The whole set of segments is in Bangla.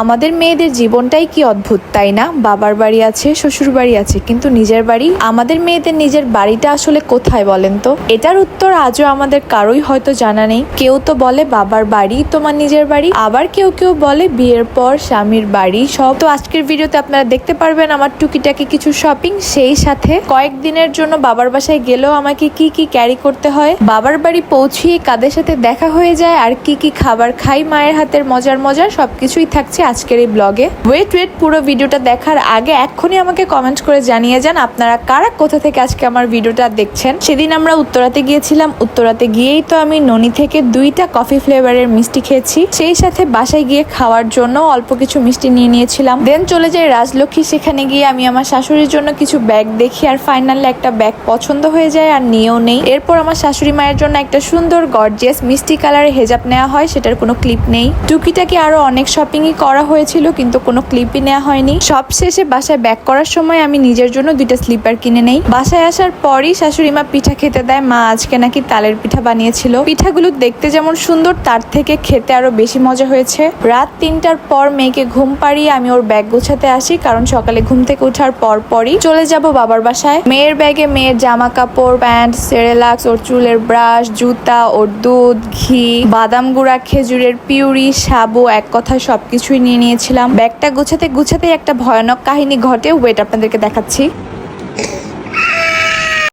আমাদের মেয়েদের জীবনটাই কি অদ্ভুত, তাই না? বাবার বাড়ি আছে, শ্বশুর বাড়ি আছে, কিন্তু নিজের বাড়ি, আমাদের মেয়েদের নিজের বাড়িটা আসলে কোথায় বলেন তো? এটার উত্তর আজও আমাদের কারোই হয়তো জানা নেই। কেউ তো বলে বাবার বাড়ি তোমার নিজের বাড়ি, আবার কেউ কেউ বলে বিয়ের পর স্বামীর বাড়ি, সব তো আজকের ভিডিওতে আপনারা দেখতে পারবেন আমার টুকিটাকি কিছু শপিং সেই সাথে কয়েকদিনের জন্য বাবার বাসায় গেলেও আমাকে কি কি ক্যারি করতে হয়, বাবার বাড়ি পৌঁছিয়ে কাদের সাথে দেখা হয়ে যায়, আর কি কি খাবার খাই, মায়ের হাতের মজার মজার সবকিছুই থাকছে আজকের এই ব্লগে ওয়েট ওয়েট পুরো ভিডিওটা দেখার আগে এক্ষুনি আমাকে কমেন্ট করে জানিয়ে যান আপনারা কারা কোথা থেকে আজকে আমার ভিডিওটা দেখছেন। সেদিন আমরা উত্তরাতে গিয়েছিলাম, উত্তরাতে গিয়েই তো আমি ননি থেকে দুইটা কফি ফ্লেভারের মিষ্টি খেয়েছি। সেই সাথে বাসায় গিয়ে খাওয়ার জন্য অল্প কিছু মিষ্টি নিয়ে নিয়েছিলাম। দেন চলে যাই রাজলক্ষ্মী, সেখানে গিয়ে আমি আমার শাশুড়ির জন্য কিছু ব্যাগ দেখি আর ফাইনালি একটা ব্যাগ পছন্দ হয়ে যায় আর নিয়েও নেই। এরপর আমার শাশুড়ি মায়ের জন্য একটা সুন্দর গর্জিয়াস মিষ্টি কালারের হেজাব নেওয়া হয়, সেটার কোনো ক্লিপ নেই। টুকিটাকি আরও অনেক শপিংই করা হয়েছিল, কিন্তু কোনো ক্লিপই নেওয়া হয়নি। সব শেষে বাসায় ব্যাক করার সময় আমি নিজের জন্য দুইটা স্লিপার কিনে নেই। বাসায় আসার পরই শাশুড়ি মা পিঠা খেতে দেয়। মা আজকে নাকি তালের পিঠা বানিয়েছিল। পিঠাগুলো দেখতে যেমন সুন্দর, তার থেকে খেতে আরও বেশি মজা হয়েছে। রাত তিনটার পর মেয়েকে ঘুম পাড়িয়ে আমি ওর ব্যাগ গোছাতে আসি, কারণ সকালে ঘুম থেকে ওঠার পর পরই চলে যাব বাবার বাসায়। মেয়ের ব্যাগে মেয়ের জামা কাপড় প্যান্ট সেরেলাক্স ওর চুলের ব্রাশ জুতা, ওর দুধ, ঘি, বাদাম গুঁড়া, খেজুরের পিউরি, সাবু, এক কথায় সবকিছুই নিয়ে নিয়েছিলাম। ব্যাগটা গুছাতে গুছাতে একটা ভয়ানক কাহিনী ঘটে। ওয়েট আপনাদেরকে দেখাচ্ছি।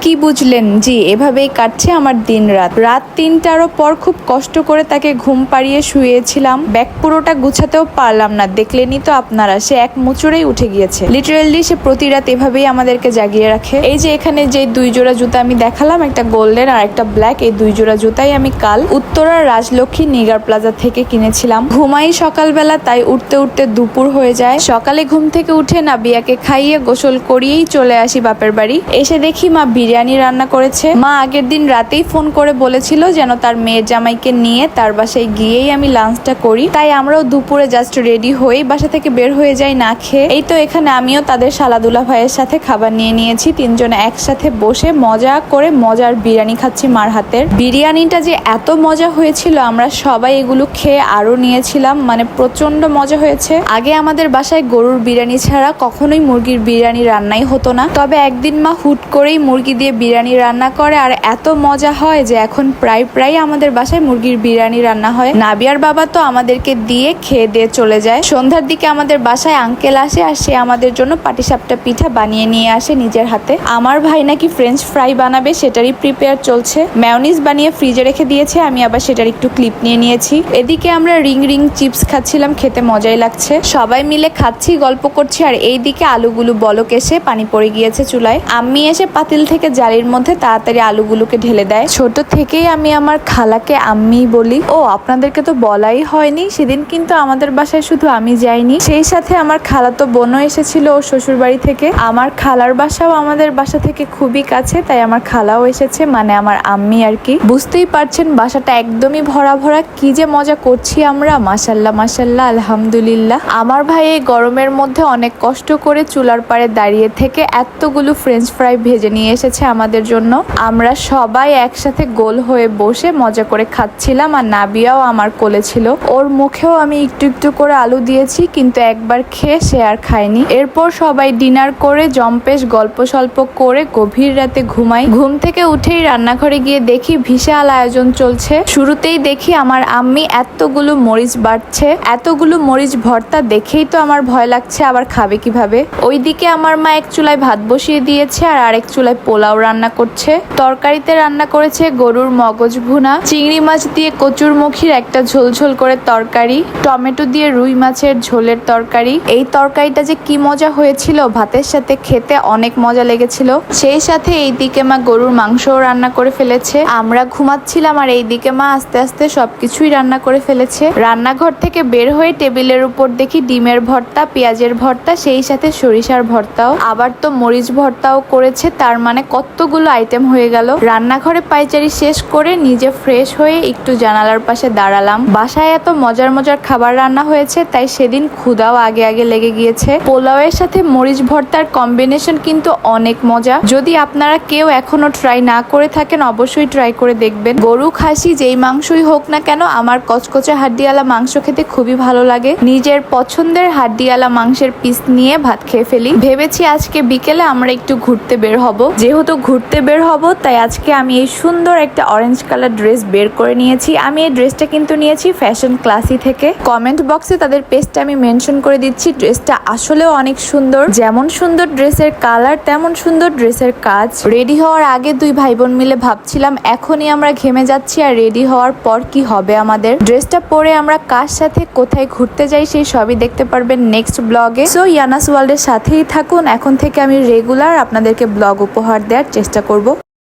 কি বুঝলেন? জি, এভাবেই কাটছে আমার দিন রাত। রাত তিনটারও পর খুব কষ্ট করে তাকে ঘুম পাড়িয়ে শুয়েছিলাম। ব্যাগ পুরোটা গুছাতেও পারলাম না। দেখলেনই তো আপনারা, সে এক মুচুরেই উঠে গিয়েছে। লিটারেলি সে প্রতি রাত এভাবেই আমাদেরকে জাগিয়ে রাখে। এই যে এখানে যে দুই জোড়া জুতা আমি দেখালাম, একটা গোল্ডেন আর একটা ব্ল্যাক এই দুই জোড়া জুতাই আমি কাল উত্তরা রাজলক্ষ্মী নিগার প্লাজা থেকে কিনেছিলাম। ঘুমাই সকালবেলা, তাই উঠতে উঠতে দুপুর হয়ে যায়। সকালে ঘুম থেকে উঠে না বিয়াকে খাইয়ে গোসল করিয়েই চলে আসি বাপের বাড়ি। এসে দেখি মা বিরিয়ানি রান্না করেছে। মা আগের দিন রাতেই ফোন করে বলেছিল যেন তার মেয়ের জামাইকে নিয়ে তার বাসায় গিয়েই আমি লাঞ্চটা করি। তাই আমরাও দুপুরে জাস্ট রেডি হয়েই বাসা থেকে বের হয়ে যাই না খেয়ে। এই তো এখানে আমিও তাদের সালাদুলা ভাইয়ের সাথে খাবার নিয়ে নিয়েছি। তিনজনে একসাথে বসে মজা করে মজার বিরিয়ানি খাচ্ছি মার হাতের। বিরিয়ানিটা যে এত মজা হয়েছিল, আমরা সবাই এগুলো খেয়ে আরও নিয়েছিলাম। মানে প্রচণ্ড মজা হয়েছে। আগে আমাদের বাসায় গরুর বিরিয়ানি ছাড়া কখনোই মুরগির বিরিয়ানি রান্নাই হতো না। তবে একদিন মা হুট করেই মুরগি দিয়ে বিরিয়ানি রান্না করে, আর এত মজা হয় যে এখন প্রায় প্রায় আমাদের বাসায় মুরগির বিরিয়ানি রান্না হয়। নাবিয়ার বাবা তো আমাদেরকে দিয়ে খেয়ে দিয়ে চলে যায়। সন্ধ্যার দিকে আমাদের বাসায় আঙ্কেল আসে, আর সে আমাদের জন্য পাটিসাপটা পিঠা বানিয়ে নিয়ে আসে নিজের হাতে। আমার ভাই নাকি ফ্রেঞ্চ ফ্রাই বানাবে, সেটারই প্রিপেয়ার চলছে। ম্যাওনিজ বানিয়ে ফ্রিজে রেখে দিয়েছে, আমি আবার সেটার একটু ক্লিপ নিয়ে নিয়েছি। এদিকে আমরা রিং রিং চিপস খাচ্ছিলাম, খেতে মজাই লাগছে। সবাই মিলে খাচ্ছি, গল্প করছি, আর এইদিকে আলুগুলো বলক এসে পানি পড়ে গিয়েছে চুলায়। আমি এসে পাতিল থেকে জালির মধ্যে তাড়াতাড়ি আলুগুলোকে ঢেলে দেয়। ছোট থেকেই আমি আমার খালাকে আম্মি বলি, ও, আপনাদেরকে তো বলাই হয়নি, সেদিন কিন্তু আমাদের বাসায় শুধু আমি যাইনি। সেই সাথে আমার খালাতো বোনও এসেছিল ওর শ্বশুর বাড়ি থেকে। আমার খালার বাসাও আমাদের বাসা থেকে খুবই কাছে, তাই আমার খালাও এসেছে মানে আমার আম্মি আর কি। বুঝতেই পারছেন, বাসাটা একদমই ভরা ভরা, কি যে মজা করছি আমরা মাসাল্লাহ মাসাল্লাহ আলহামদুলিল্লাহ। আমার ভাই এই গরমের মধ্যে অনেক কষ্ট করে চুলার পাড়ে দাঁড়িয়ে থেকে এতগুলো ফ্রেঞ্চ ফ্রাই ভেজে নিয়ে এসেছে। আমাদের জন্য। আমরা সবাই একসাথে গোল হয়ে বসে মজা করে খাচ্ছিলাম আর নাবিয়াও আমার কোলে ছিল। ওর মুখেও আমি একটু একটু করে আলু দিয়েছি, কিন্তু একবার খেয়ে সে আর খায়নি। এরপর সবাই ডিনার করে জম্পেশ গল্প সল্প করে গভীর রাতে ঘুমাই। ঘুম থেকে উঠেই রান্নাঘরে গিয়ে দেখি বিশাল আয়োজন চলছে। শুরুতেই দেখি আমার আম্মি এতগুলো মরিচ বাড়ছে এতগুলো মরিচ ভর্তা দেখেই তো আমার ভয় লাগছে, আবার খাবে কীভাবে? ওইদিকে আমার মা এক চুলায় ভাত বসিয়ে দিয়েছে আর আরেক চুলায় পোলাও রান্না করছে। তরকারিতে রান্না করেছে গরুর মগজ ভুনা, চিংড়ি মাছ দিয়ে কচুর মুখির একটা ঝোলঝোল করে তরকারি, টমেটো দিয়ে রুই মাছের ঝোলের তরকারি। এই তরকারিটা যে কি মজা হয়েছিল, ভাতের সাথে খেতে অনেক মজা লেগেছিল। সেই সাথে এই দিকে মা গরুর মাংসও রান্না করে ফেলেছে। আমরা ঘুমাচ্ছিলাম আর এইদিকে মা আস্তে আস্তে সবকিছুই রান্না করে ফেলেছে। রান্নাঘর থেকে বের হয়ে টেবিলের উপর দেখি ডিমের ভর্তা, পেঁয়াজের ভর্তা, সেই সাথে সরিষার ভর্তাও। আবার তো মরিচ ভর্তাও করেছে, তার মানে কতগুলো আইটেম হয়ে গেল। রান্নাঘরে পাইচারি শেষ করে নিজে ফ্রেশ হয়ে একটু জানালার পাশে দাঁড়ালাম। বাসায় এত মজার মজার খাবার রান্না হয়েছে, তাই সেদিন ক্ষুদাও আগে আগে লেগে গিয়েছে। পোলাওয়ের সাথে মরিচ ভর্তার কম্বিনেশন কিন্তু অনেক মজা। যদি আপনারা কেউ এখনও ট্রাই না করে থাকেন, অবশ্যই ট্রাই করে দেখবেন। গরু, খাসি, যেই মাংসই হোক না কেন, আমার কচকচে হাড্ডিওয়ালা মাংস খেতে খুবই ভালো লাগে। নিজের পছন্দের হাড্ডিওয়ালা মাংসের পিস নিয়ে ভাত খেয়ে ফেলি। ভেবেছি আজকে বিকেলে আমরা একটু ঘুরতে বের হব। যেহেতু ঘুরতে বের হব, তাই আজকে আমি এই সুন্দর একটা অরেঞ্জ কালার ড্রেস বের করে নিয়েছি। আমি এই ড্রেসটা কিন্তু নিয়েছি ফ্যাশন ক্লাসি থেকে। কমেন্ট বক্সে তাদের পেজটা আমি মেনশন করে দিচ্ছি ড্রেসটা আসলেও অনেক সুন্দর। যেমন সুন্দর ড্রেসের কালার তেমন সুন্দর ড্রেসের কাজ। রেডি হওয়ার আগে দুই ভাই বোন মিলে ভাবছিলাম, এখনই আমরা ঘেমে যাচ্ছি আর রেডি হওয়ার পর কি হবে আমাদের? ড্রেসটা পরে আমরা কার সাথে কোথায় ঘুরতে যাই সেই সবই দেখতে পারবেন নেক্সট ব্লগে সো ইয়ানাস ওয়ার্ল্ডের সাথেই থাকুন। এখন থেকে আমি রেগুলার আপনাদেরকে ব্লগ উপহার দেওয়ার চেষ্টা করব।